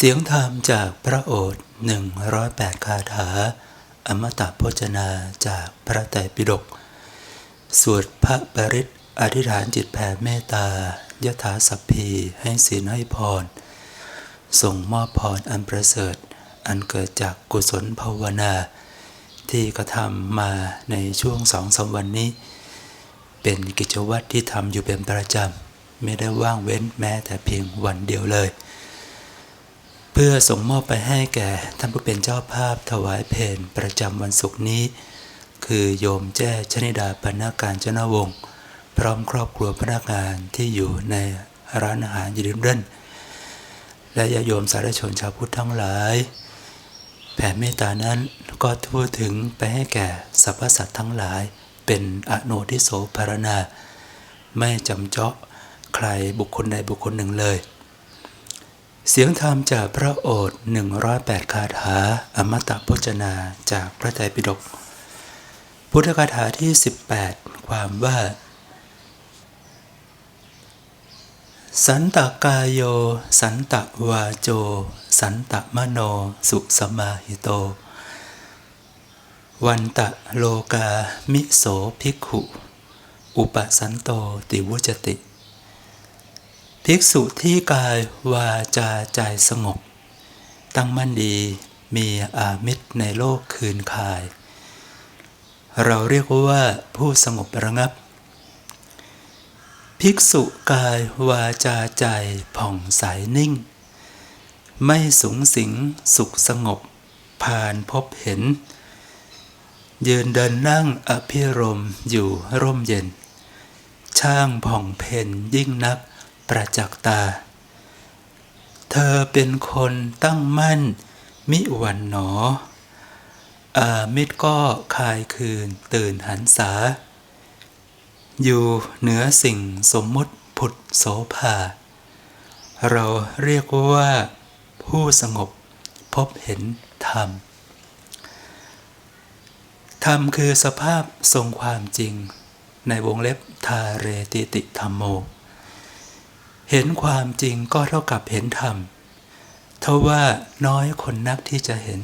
เสียงธรรมจากพระโอษฐ์108คาถา อมตะโพจนาจากพระไตรปิฎกสวดพระปริตอธิษฐานจิตแผ่เมตตายถาสัพพีให้ศีลให้พร ส่งมอบพรอันประเสริฐ อันเกิดจากกุศลภาวนา ที่กระทำมาในช่วงสองสามวันนี้ เป็นกิจวัตรที่ทำอยู่เป็นประจำ ไม่ได้ว่างเว้นแม้แต่เพียงวันเดียวเลย พื่อส่งมอบไปให้แก่ท่านผู้เป็นเจ้าภาพถวายเพลประจำวันศุกร์นี้ คือโยมแจ้ชนิดาปนาการจนวง พร้อมครอบครัวพนักงานที่อยู่ในร้านอาหารยิริมเรนและญาโยมสาธชนชาวพุทธทั้งหลาย แผ่เมตตานั้นก็ทั่วถึงไปให้แก่สรรพสัตว์ทั้งหลาย เป็นอโนทิโสภารณา ไม่จำเจาะใครบุคคลใดบุคคลหนึ่งเลย เสียงธรรมจากพระโอษฐ์108 คาถา อมตะพจนาจากพระไตรปิฎก พุทธคาถาที่ 18 ความว่า สันตกายโย สันตวาโจ สันตมโน สุสมาหิโต วันตะโลกามิโสภิกขุ อุปสันโตติวุจติ ภิกษุที่กายวาจาใจสงบ ตั้งมั่นดีมีอามิตรในโลกคืนคาย เราเรียกว่าผู้สงบระงับ ภิกษุกายวาจาใจผ่องใสนิ่ง ไม่สูงสิงสุขสงบ ผ่านพบเห็น ยืนเดินนั่งอภิรมอยู่ร่มเย็น ช่างผ่องเพนยิ่งนัก ประจักษ์ตา เธอเป็นคนตั้งมั่น มิหวันหนอ อามิตรก็คายคืนตื่นหันษา อยู่เหนือสิ่งสมมุติผุดโสภา เราเรียกว่าผู้สงบพบเห็นธรรม ธรรมคือสภาพทรงความจริง ในวงเล็บทาเรติติธรรมโม เห็นความจริงก็เท่ากับเห็นธรรมเท่าว่าน้อยคนนักที่จะเห็น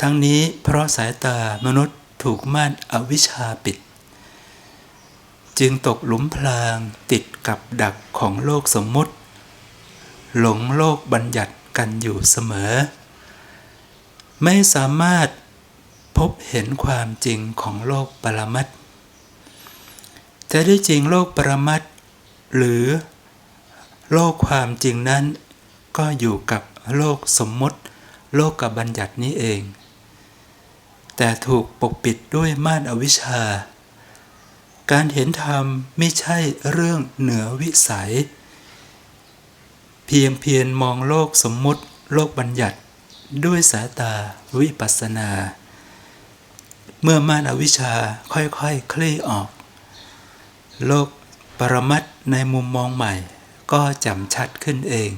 ทั้งนี้เพราะสายตามนุษย์ถูกม่านอวิชชาปิด จึงตกหลุมพรางติดกับดักของโลกสมมุติ หลงโลกบัญญัติกันอยู่เสมอ ไม่สามารถพบเห็นความจริงของโลกปรมัตถ์แต่ที่จริงโลกปรมัตถ์หรือ โลกความจริงนั้น ก็อยู่กับโลกสมมติ โลกกับบัญญัตินี้เอง แต่ถูกปกปิดด้วยม่านอวิชชา การเห็นธรรมไม่ใช่เรื่องเหนือวิสัย เพียงเพียงมองโลกสมมติ โลกบัญญัติด้วยสายตาวิปัสสนา เมื่อม่านอวิชชาค่อยๆคคลี่ออก โลกปรมัตในมุมมองใหม่ ก็จำชัดขึ้นเอง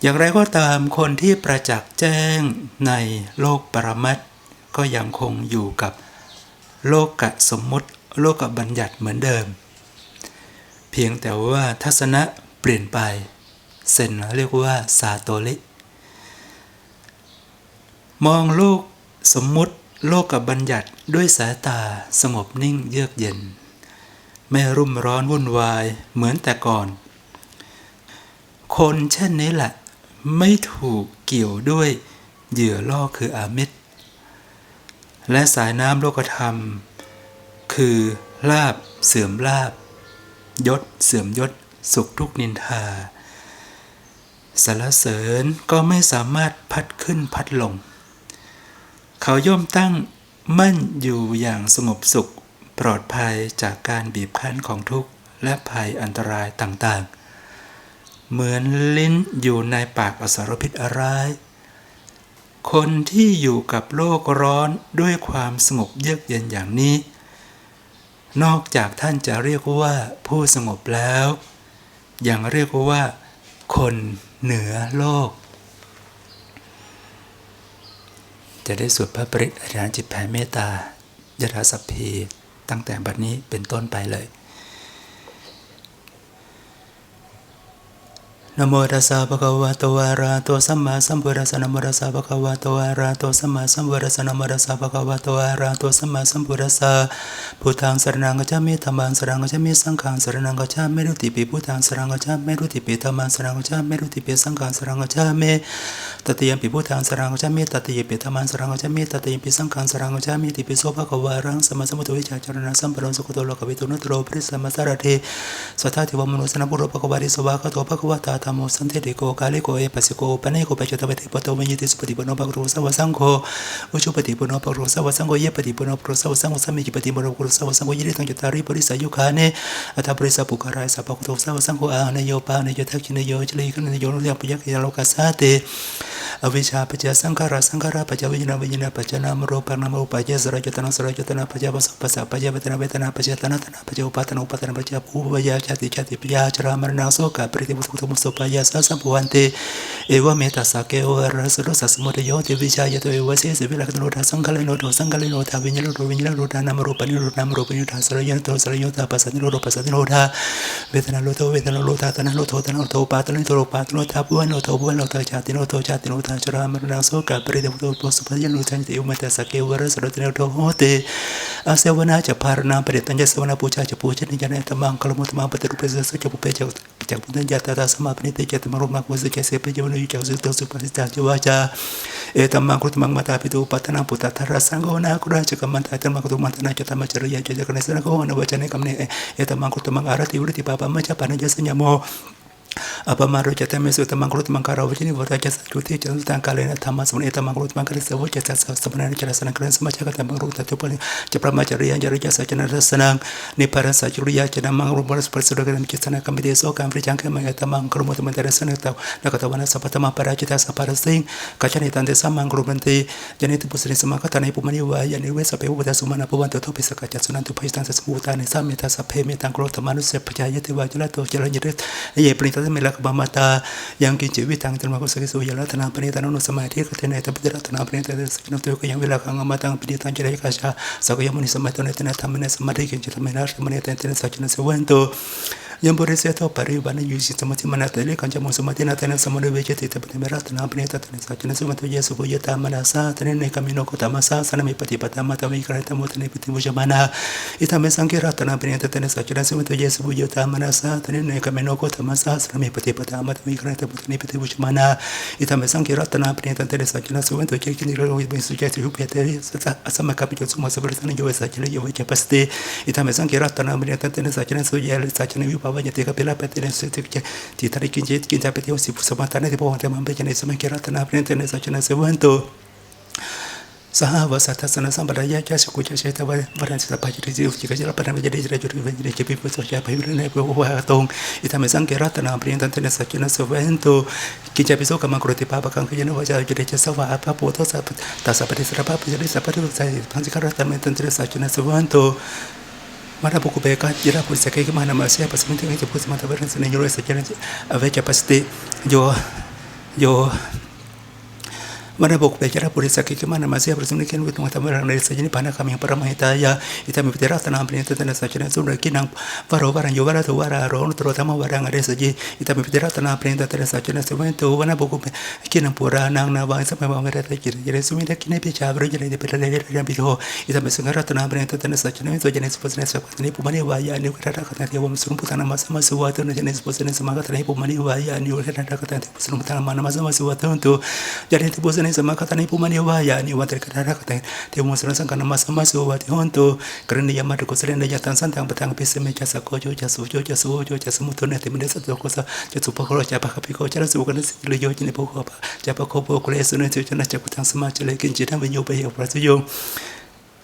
อย่างไรก็ตามคนที่ประจักษ์แจ้งในโลกปรมัตก็ยังคงอยู่กับโลกกสมมติโลกกับบัญญัติเหมือนเดิม เพียงแต่ว่าทัศนะเปลี่ยนไปเซนเรียกว่าซาโตลิ มองโลกสมมุติโลกกับบัญญัติด้วยสายตาสงบนิ่งเยือกเย็น ไม่รุ่มร้อนวุ่นวายเหมือนแต่ก่อน คนเช่นนี้แหละ ไม่ถูกเกี่ยวด้วยเหยื่อล่อคืออามิตร และสายน้ำโลกธรรม คือลาบเสื่อมลาบ ยศเสื่อมยศ สุขทุกนินทาสารเสริญก็ไม่สามารถพัดขึ้นพัดลง เขาย่อมตั้งมั่นอยู่อย่างสงบสุข ปลอดภัยจากการบีบคั้นของทุกข์และภัยอันตรายต่างๆ เหมือนลิ้นอยู่ในปากอสรพิษอะไรคนที่อยู่กับโลกร้อนด้วยความสงบเยือกเย็นอย่างนี้ นอกจากท่านจะเรียกว่าผู้สงบแล้วยังเรียกว่า คนเหนือโลก จะได้สวดพระปริตอธิษฐานจิตแผ่เมตตายถาสัพพี ตั้งแต่บัดนี้เป็นต้นไปเลย นโมตัสสะภะคะวะโตอะระหะโตสัมมาสัมพุทธัสสะนโมตัสสะภะคะวะโตอะระหะโตสัมมาสัมพุทธัสสะนโมตัสสะภะคะวะโตอะระหะโตสัมมาสัมพุทธัสสะพุทธังสรณังกัจฉามิธัมมังสรณังกัจฉามิสังฆังสรณังกัจฉามิรุติปิพุทธังสรณังกัจฉามิรุติปิธัมมังสรณังกัจฉามิรุติปิสังฆังสรณังกัจฉามิตติยมปิพุทธังสรณังกัจฉามิตติยปิธัมมังสรณังกัจฉามิตติยปิสังฆังสรณังกัจฉามิติปิโสภะคะวะรังสัมมาสัมพุทธวิชาจารณะสัมปันโนสุขโตโลกวิทูนุตโรปริสัมมาสารเทสัทธาเทวมนุสนะบุโรภะคะวะริสวะคะโตภะคะวะตาธัมโมสันเทติโกกาลิโกเอปัสสิโกปะเนโกปัจจตปฏิปโตวิญญติสุปฏิปโนภะคะวะสวะสังโฆอุชุปฏิปโนภะคะวะสวะสังโฆเยปฏิปโนภะคะวะสวะสังโฆสัมมิจิปฏิปโนปรุสวะสังโฆยิริตังจตาริปริสายุคาเนอัตถปริสปุการายสัพพะโตสวะสังโฆอาเนโยปาเนโยทักขิเนโยจลิกเนโยนุยปยักยาโลกัสสาเต อวิชชาปัจจสังขาราสังขาราปัจจวิญญาณวิญญาณปัจจนามรูปังนามรูปัจจสรายตนะสรายตนะปัจจปัสสะปัสสะปัจจเวทนาเวทนาปัจจตนะตนะปัจจอุปาทนะอุปาทนะปัจจภูปยาชาติชาติปยาจรามรณะโสกะปริติมุตุมุสุปายาสัสสัมภวันเตเอวเมตัสสะเกวรสรุสัสมุทโยติวิชายโตเอวเสสวิลักโนทาสังฆเลโนโตสังฆเลโนทาวิญญาณโตวิญญาณโตนามรูปนิโรนามรูปนิโรธาสรายโตสรายโตปัสสะนิโรปัสสะนิโรธาเวทนาโลโตเวทนาโลธาตนะโลโตตนะโลโตปาตนะโตโลปาตนะโลธาภวันโลโตภวันโลโตชาติโลโตชาติโลธาจรามรณะโสกะปริติมุตุสุปายานุทันติอุมาตสเกวรสรตินโตโหเตอาเสวนาจะพารณาปริตัญญสวนาปูชาจะปูชนิจนตมังคลมุตมังปฏิรูปเสสจะปุเปจจากพุทธัญญาตาสมาปนิเตจตมรุมักวสิเกเสปจวนุยจากสุตสุปัสิตาจวาจาเอตัมมังคุตมังมาตาปิตุปัตนาปุตตะทารสังโฆนาคุราจกัมมันตาตัมมังคุตมันตนาจตมจริยาจจกเนสนะโฆนวจเนกัมเนเอตัมมังคุตมังอารติวริติปาปมัจจปานัญญสัญญโม apa maro jata meso ta mangro ta mangara wuji ni wuta jata kuti jata ta kala ina ta masu ina ta mangro ta mangara sa wuja ta sa sa mana jata sana kala sama jata ta mangro ta tupa ni jata prama jari yang jari jata jana ta sana ni para sa juri ya jata mangro para sa persa dogan ni jata na kami de so kam fri jang kama ya ta mangro ma ta mangara kata wana sa pata ma para sing ka jani ta nde sa mangro ma nde jani ta ipu mani wa ya ni we sa pe wuta sa mana pu wanta tupi sa ka jata sana tupa pe me ta ngro ta manu sa pa ni re ye ᱛᱟᱨᱟ ᱢᱮᱞᱟᱠ ᱵᱟᱢᱟᱛᱟ ᱭᱟᱝᱠᱤ ᱪᱮᱵᱤ ᱛᱟᱝ ᱛᱟᱨᱢᱟ ᱠᱚ ᱥᱟᱜᱮ ᱥᱚᱭᱟᱞᱟ ᱛᱟᱱᱟ ᱯᱨᱮ ᱛᱟᱱᱟ ᱱᱚ ᱥᱟᱢᱟᱭᱛᱤ ᱠᱟᱛᱮ ᱱᱟᱭ ᱛᱟᱯ ᱛᱟᱨᱟ ᱛᱟᱱᱟ ᱯᱨᱮ ᱛᱟᱱᱟ ᱥᱠᱤᱱᱚ ᱛᱚ ᱠᱚ ᱭᱟᱝ ᱵᱮᱞᱟᱠ ᱟᱝ ᱢᱟᱛᱟᱝ ᱯᱨᱤ ᱛᱟᱝ ᱪᱮᱨᱮ ᱠᱟᱥᱟ ᱥᱟᱜᱮ ᱭᱟᱢᱩᱱᱤ ᱥᱟᱢᱟᱭᱛᱚ ᱱᱮ ᱛᱟᱱᱟ ᱛᱟᱢᱱᱮ ᱥᱟᱢᱟᱨᱤ ᱠᱮᱱ ᱪᱮᱞᱟ ᱢᱮᱱᱟ ᱥᱟᱢᱟᱨᱤ ᱛᱟᱱ ᱛᱟᱱ ᱥᱟᱪᱱᱟ ᱥᱮ ᱣᱮᱱᱛᱚ งกินจิวิตังจนมากุสกิสุยรัตนาปณิตานุสมัยที่กเทนตปิรัตนาปณิตาสกินตุกยังเวลาขังมาตังปณิตังจริยกาชาสกยมุนิสมัยตนเตนะธรรมเนสมัยกิภติกปิลาปติเลสติกะติตาริกินเจตกินจาปติโอสิปุสมาตานะทิพวันเตมันเปจเนสมังเกรัตนาเพรนเตเนสัจนะเสวันโตสหวสัตสนสัมปรายะจะสกุจะเชตวันวรันสัพพจิริจิจิกจรปนัมจริจรจุริเวจิริจปิปุสชาภิรุณะปุวะตงอิทามิสังเกรัตนาเพรนเตเนสัจนะเสวนโตกินจาปิโสกมังกรติปาปะกังขยันวจาจิริจสวะพระปุถสัตัสสัปิสระพะปิจริสัพพะทุสัยทังสิกรัตนาเมนเตเนสัจนะเวนโต marabu kubeka jira kurisaka ikima na masia pasimente ngeje posi matabarense ne nyoro esajana uh, ave capacity jo jo esa challenge a ver que paste yo yo mana bok bechara por esa que mana más ya por que no tengo que ver en esa jini pana kami para mahita ya ita me pitera tan amplio tan esa challenge so que nan paro para yo para tu para ro otro tama para ngare esa ji ita me pitera tan amplio tan esa challenge so ven tu mana bok que nan pura nan na va esa me va a ver esa jiri jiri sumi de kine picha abro jiri de pera le le biho ita me sengara tan amplio tan esa challenge so jene supos nesa ni pumani wa ya ni kata kata dia wa musun putana masa masa wa tu jene supos nesa maka tan pumani wa ya ni kata kata dia musun putana mana masa masa wa tu tu jene supos ในสมาคตานิพุมานิวายานิวันตริกระดาษกแต่เทวมสรสังกันมาสมาสุวัติหอนโตกรณียามาดุกสเลนยาตังสันตังปะทังพิเสเมจัสโกโจจัสุโจจัสุโจจัสมุตุเนติมิเดสัตโตโกสะจัสุปโครจัปะคปิโกจัสุกันสิลโยจินิปุโคปะจัปะโคปุโคเลสุเนสุจนะจักุทังสมาจเลกินจิตังวิโยเปยประสุโย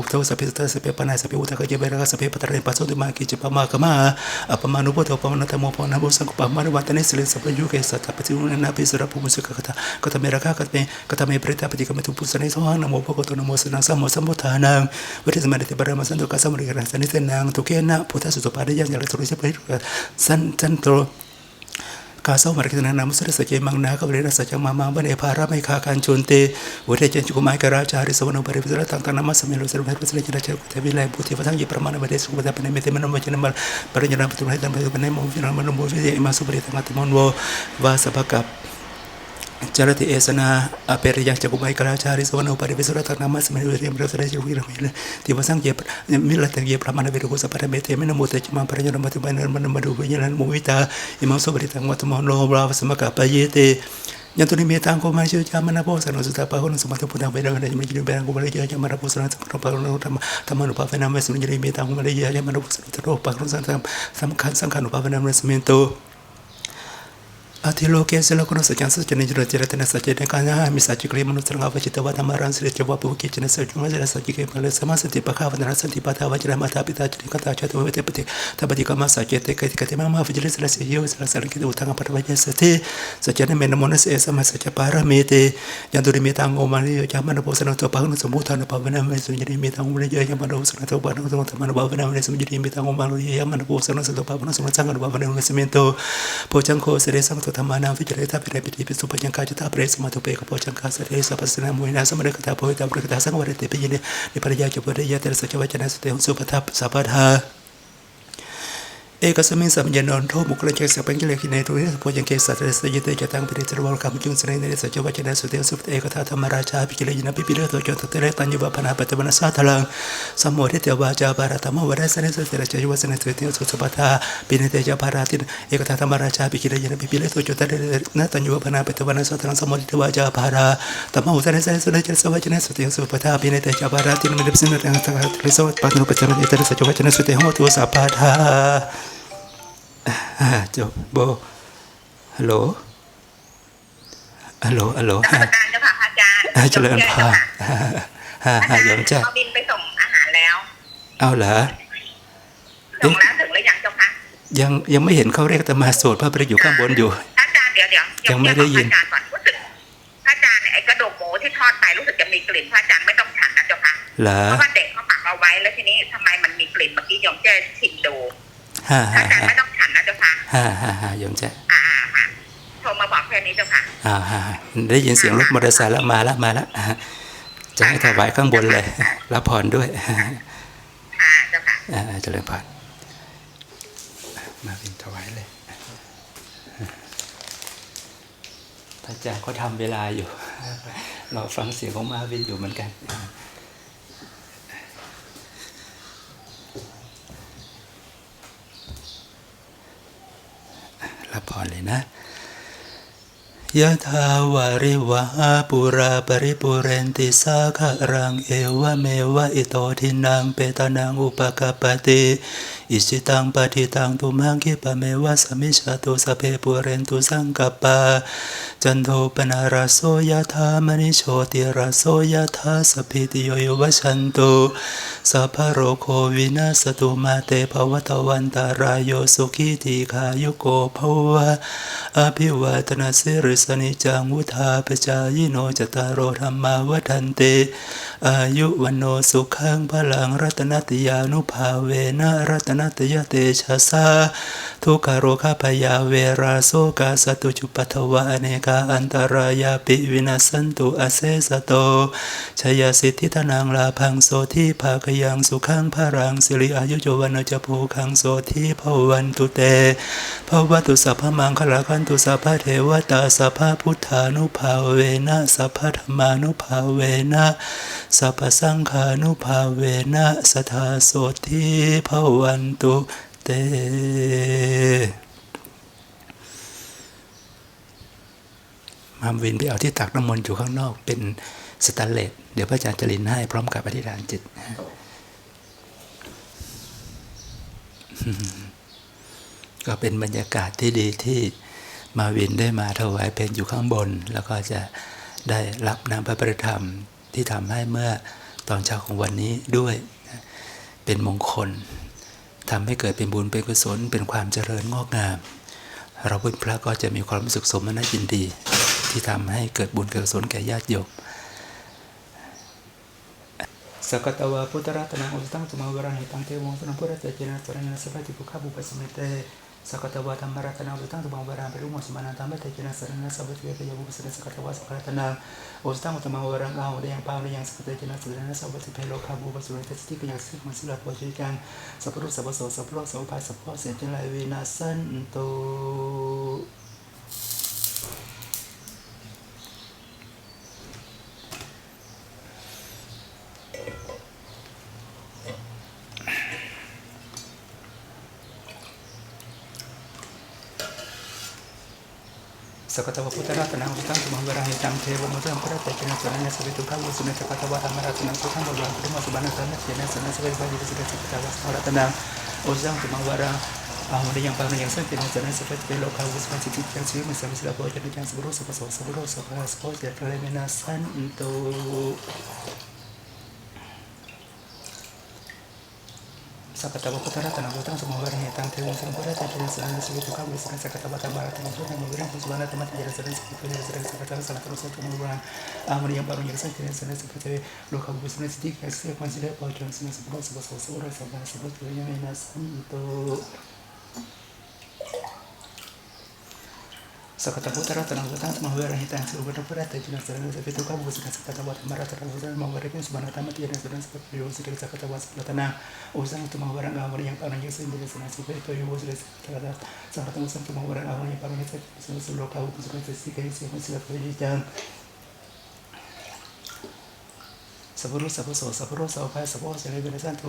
ปุโตสัพเพตสัพเพปนาสัพเพอุตกะเจเบระสัพเพปตระเนปัสโสติมากิจปมาคมาอปมานุโพโตปมานะธรรมโพนะโมสังกปมานุวัตเนสิเลสัพพยุเกสัตตปฏิอุณนาภิสระภูมิสุขคตากตเมระคากตเมกตเมปริตาปฏิกรรมตุปุสเนสหังนโมภะคะโตนโมสนังสัมโมสัมพุทธานังเวทิสมาเตปรมสันตุกัสสมริกรังสันนิเตนังตุเกนะพุทธสุตปาริยังยะสุริสะปริสันจันโตาเศร้ามาริกนานามุสริสเจมังนาคบริรัสจังมามังบันเอภาระไมคาการชนเตวุฒิเจนจุกุมายกราจาริสวรรณบริวิสระตังตังนามัสมิโลสรุปให้พระเจนะเจ้ากุเทวิไลบุตรพระทั้งยิประมาณบดีสุขบัตเป็นเมตเมนมวจนมัลปริญญาปตุให้ตังเป็นมวินามนโมวิเยมาสุบริตังอัตมนโววาสภกับจารติเนาอเปริยังจักุไมกราชาริสวรรณปริวิสุรตังนามัสมิโลเรียมรัสเดชวิรมิลติวสังเยมิลตังเยปเรุกุสปะเมเตมนโมเตจมาปริญญาปตุบั นนมันมาดูวิญญาณมุวิตาอิมังสุบริตังวัตมโนบราสมกะปะเยเตยังตุนิเมตังโกมาชิจามานาโพสนสุตาปะหุนสมัตพุทธังเวรังเดชมิจิเบรังโกมาเลเยจามานาโพสนสัมปะโนธรรมธรรมานุภาเวนะเมสุนิเรเมตังโกมาเลเยจามานาโพสนตโรปะคุสังสัมคัญสังขานุภาเวนะเมสเมนโต อาทิโลเกสลกุนสัจจันสัจจนิจรจรตนะสัจเจเนกานะมิสัจจิกริมนุสรังอวจิตวัตมารันสิริจวะปุกิจนสัจจุมะจรสัจจิเกมเลสมาสติปะคาวนะสันติปะทาวจรมาตาปิตาจริกตาจตุเวเตปติตปฏิกมาสัจเจเตกติกติมามาฟิจิลิสลสิโยสลสังกิตุตังปะทวะเยสติสัจเจนเมนมนสเอสมาสัจปาระเมเตยันตุริเมตังโอมาลิยจามันโพสนตัวปะหุนสมุทานปะวนะเมสุญริเมตังโอมาลิยจามันโพสนตัวปะหุนสมุทานปะวนะเมสุญริเมตังโอมาลิยจามันโพสนตัวปะหุนสมุทานปะวนะเมสุเมนโตโพจังโคเสเดสังโตธรรมานาวิจิเลตาปิเรปิติปิสุปัญญาจิตาเปรสมาตุเปกโพจังคาสเดสัพสนามุยนาสมรคตาโพหิตาปริกตาสังวรเตปิยิเนนิปริยาจุปริยาเตระสัจวัจนะสเตหุสุปทัพสัพพะ เอกสมิงสัมยานนโทมุกลเจสัพพัญเลกินในตุเรสโพยังเกสัตเรสยเตจตังปิเรตรวลกรรมจุงสนในสัจวัจนะสุเตสุเอกทาธรรมราชาปิกิเลยนะปิปิเลโตจตเตเรตัญญวพนาปตวนาสาทลังสมโมทิเตวาจาบารตมวรสเนสเตระจยวสเนสเตสุสุปทาปิเนเตจาภาราตินเอกทาธรรมราชาปิกิเลยนะปิปิเลโตจตเตเรนะตัญญวพนาปตวนาสาทลังสมโมทิเตวาจาภาราตมวสเนสเนสเตจสวัจนะสุเตสุปทาปิเนเตจาภาราตินมนิปสินตังตังเรสวัตปานุปจารเนเตระสัจวัจนะสุเตหโมตุสัพพทาอ่า จบโบฮัลโหลฮัลโหลฮัลโหลนมัสการเจ้าค่ะพระอาจารย์อ่าเจริญพรฮ่าฮ่าฮ่าโยมจ้าเอาบินไปส่งอาหารแล้ว เอาเหรอส่งแล้วถึงหรือยังเจ้าค่ะยังยังไม่เห็นเขาเรียกแต่มาโสดพระประอยู่ข้างบนอยู่พระอาจารย์เดี๋ยวเดี๋ยวยังไม่ได้ยินพระอาจารย์ก่อนรู้สึกพระอาจารย์เนี่ยไอ้กระดูกหมูที่ทอดไปรู้สึกจะมีกลิ่นพระอาจารย์ไม่ต้องฉันนะเจ้าค่ะเหรอเพราะว่าเด็กเขาปักเอาไว้แล้วทีนี้ทำไมมันมีกลิ่นเมื่อกี้โยมแจ้ชิมดูฮ่าพระฮ่าอาจารย์ฮ่าไม่ ฮ่าฮ่าฮ่าโยมจ้าอ่าๆค่ะโทรมาบอกแค่นี้เจ้าค่ะอ่าฮ่าฮ่าได้ยินเสียงรถมอเตอร์ไซค์แล้วมาแล้วมาแล้วอ่าจะให้ถวายข้างบนเลย รับพรด้วยอ่าเจ้าค่ะอ่าเจริญพรมาเป็นถวายเลยพระอาจารย์เขาทำเวลาอยู่ เราฟังเสียงของมาวินอยู่เหมือนกัน รับพรเลย นะยะทาวาริวหาปุราปริปุเรนติสาคะรังเอวเมวะอิโตทินังเปตานังอุปกปปติ อิสิตังปฏิตังตุมังคิปะเมวะสมิชาตุสเพปุเรนตุสังกปปาจันโทปนาราโสยะธามณิโชติราโสยะธาสพิติโยโยวัชันตุสัพพะโรโควินาสตุมาเตภวตวันตารายโยสุขีทีขายุโกภวะอภิวาทนาสิริสนิจังวุธาปจายโนจตารโรธรรมาวัฏันเต อายุวันโนสุขังพลังรัตนติยานุภาเวนะรัตนนัตยเตชะสาทุกขโรคาพยาเวราโสกาสตุจุปัทวะเนกาอันตรายาปิวินัสันตุอเสสโตชยสิทธิธนังลาพังโสทิภาคยังสุขังพารังสิริอายุโจวันจะภูคังโสทิภวันตุเตภวตุสัพพมังคลาคันตุสัพพเทวตาสัพพพุทธานุภาเวนะสัพพธรรมานุภาเวนะสัพพสังฆานุภาเวนะสทธาโสทิภวันตุเตมามวินไปเอาที่ตักน้ำมนต์อยู่ข้างนอกเป็นสแตนเลสเดี๋ยวพระอาจารย์จรินให้พร้อมกับอธิษฐานจิตก็เป็นบรรยากาศที่ดีที่มาวินได้มาถวายเพลงอยู่ข้างบน แล้วก็จะได้รับน้ำพระประธรรมที่ทำให้เมื่อตอนเช้าของวันนี้ด้วยเป็นมงคล ทำให้เกิดเป็นบุญเป็นกุศลเป็นความเจริญงอกงาม เราพุทธพระก็จะมีความรู้สึกสมนัยินดี ที่ทำให้เกิดบุญเกิดกุศลแก่ญาติโยมสกตวาพุทธรัตนังอุตตังตุมาวรังหิตังเทวงสนังพุทธเตจินะสรณะสัพพติภุขบุปสมิเตตวาธรรมรัตนังอุตวเปรุโมสมานันตัมเตจินะสรณะสัพพติเวกยบุปสมิสกตวาสัพพรัตนังอุตตังตุมาวรังอาหุเดยังปาวเดยังสกเตจินะสะสัพพติเพโลคาบุปสมิเต สติกยังสิกมัสิลาโพจิจังสัพพุสัพพโสสัพพโลสัพพะสัพพะเสจลา ยวินาสันตุสกตวพุทธรัตนังสุตังสมังวรังจังเทวมุตตังพระเตจินะสรณะสเวตุข้าวสุนัขตวะธรรมรัตนังสุขังบวรพุทธมาสุบานะสันเจนะสรณะสเวตุข้าวสุนัขตวะสังรัตนังโอสังสมังวรังอาหุริยังปังยังสังเจนะสรณะสเวตุเปโ